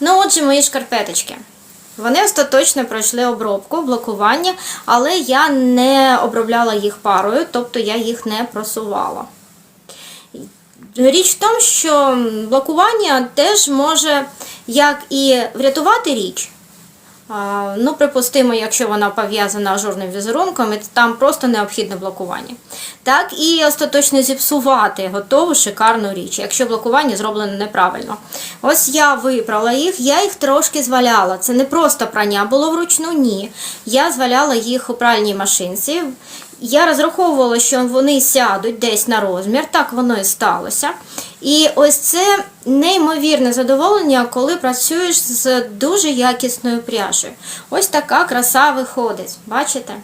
Отже, мої шкарпеточки. Вони остаточно пройшли обробку, блокування, але я не обробляла їх парою, тобто я їх не просувала. Річ в тому, що блокування теж може як і врятувати річ. Ну, припустимо, якщо вона пов'язана ажурним візерунком, і там просто необхідне блокування. Так і остаточно зіпсувати готову шикарну річ, якщо блокування зроблено неправильно. Ось я випрала їх, я їх трошки зваляла. Це не просто прання було вручну, ні. Я зваляла їх у пральній машинці. Я розраховувала, що вони сядуть десь на розмір, так воно і сталося. І ось це неймовірне задоволення, коли працюєш з дуже якісною пряжею. Ось така краса виходить. Бачите?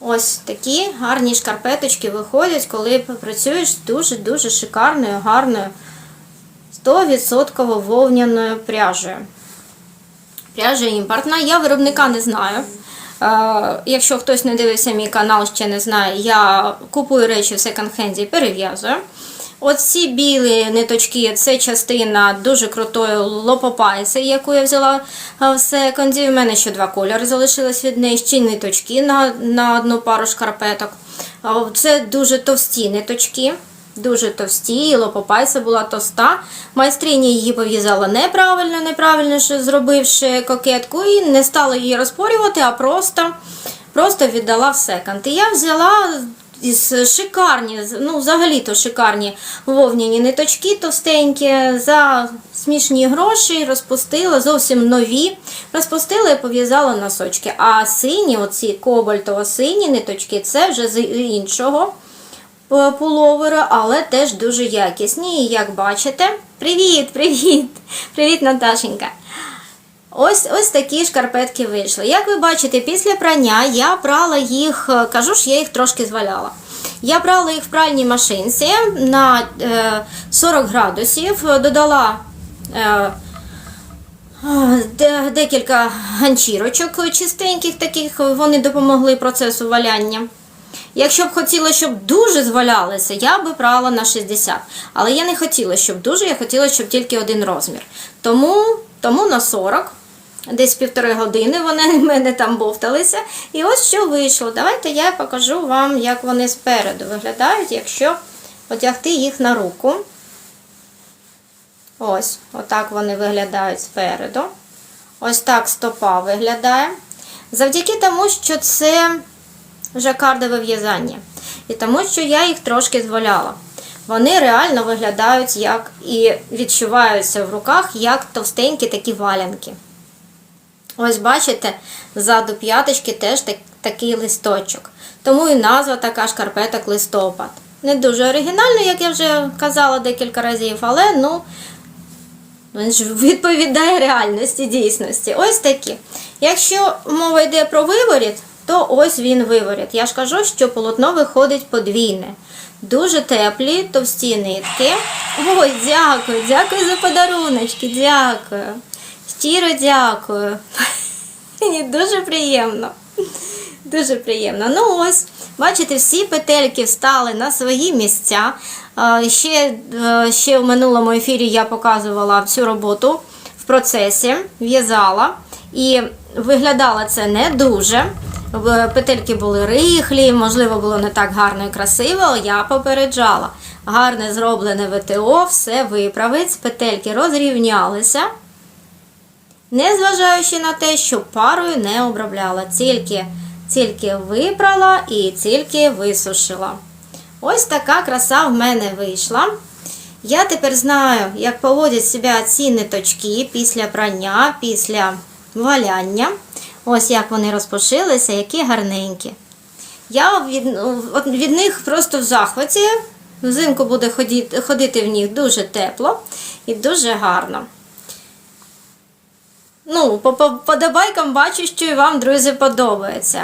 Ось такі гарні шкарпеточки виходять, коли працюєш з дуже-дуже шикарною, гарною 100% вовняною пряжею. Пряжа імпортна. Я виробника не знаю. Е, Якщо хтось не дивився мій канал, ще не знає, я купую речі в секонд-хенді і перев'язую. Оці білі ниточки це частина дуже крутої лопопайси, яку я взяла е, в секонді. У мене ще два кольори залишились від неї, ще ниточки на, на одну пару шкарпеток. Е, Це дуже товсті ниточки. Дуже товсті, і лопопайса була товста. Майстриня її пов'язала неправильно, неправильно зробивши кокетку, і не стала її розпорювати, а просто, просто віддала в секонд. І я взяла із шикарні, ну взагалі-то шикарні вовняні ниточки товстенькі, за смішні гроші розпустила, зовсім нові. Розпустила і пов'язала носочки. А сині, оці кобальтово-сині ниточки, це вже з іншого пуловера, але теж дуже якісні. Як бачите, привіт, привіт! Привіт, Наташенька! Ось ось такі шкарпетки вийшли. Як ви бачите, після прання я брала їх, е, кажу ж, я їх трошки зваляла. Я брала їх в пральній машинці на е, 40 градусів, е, додала е, декілька ганчірочок чистеньких, таких вони допомогли процесу валяння. Якщо б хотіла, щоб дуже звалялися, я би брала на 60. Але я не хотіла, щоб дуже, я хотіла, щоб тільки один розмір. Тому, тому на 40, десь півтори години вони в мене там бовталися. І ось що вийшло. Давайте я покажу вам, як вони спереду виглядають, якщо одягти їх на руку. Ось, отак вони виглядають спереду. Ось так стопа виглядає. Завдяки тому, що це жакардове в'язання. І тому, що я їх трошки зваляла. Вони реально виглядають як і відчуваються в руках як товстенькі такі валянки. Ось бачите, ззаду п'яточки теж так, такий листочок. Тому і назва така шкарпеток листопад. Не дуже оригінально, як я вже казала декілька разів, але ну, він ж відповідає реальності, дійсності. Ось такі. Якщо мова йде про виворіт, то ось він виворіт. Я ж кажу, що полотно виходить подвійне. Дуже теплі, товсті нитки. Ой, дякую, дякую за подаруночки, дякую. Щиро дякую. Мені дуже приємно. Дуже приємно. Ну ось, бачите, всі петельки встали на свої місця. Ще, е, ще в минулому ефірі я показувала всю роботу в процесі, в'язала. І виглядало це не дуже. Петельки були рихлі, можливо, було не так гарно і красиво, я попереджала. Гарне зроблене ВТО, все виправить, петельки розрівнялися. Незважаючи на те, що парою не обробляла, тільки, тільки випрала і тільки висушила. Ось така краса в мене вийшла. Я тепер знаю, як поводять себе ці ниточки після прання, після валяння. Ось як вони розпошилися, які гарненькі. Я від, от від них просто в захваті. Взимку буде ходити, ходити в них дуже тепло і дуже гарно. Ну, по- подобайкам бачу, що і вам, друзі, подобається.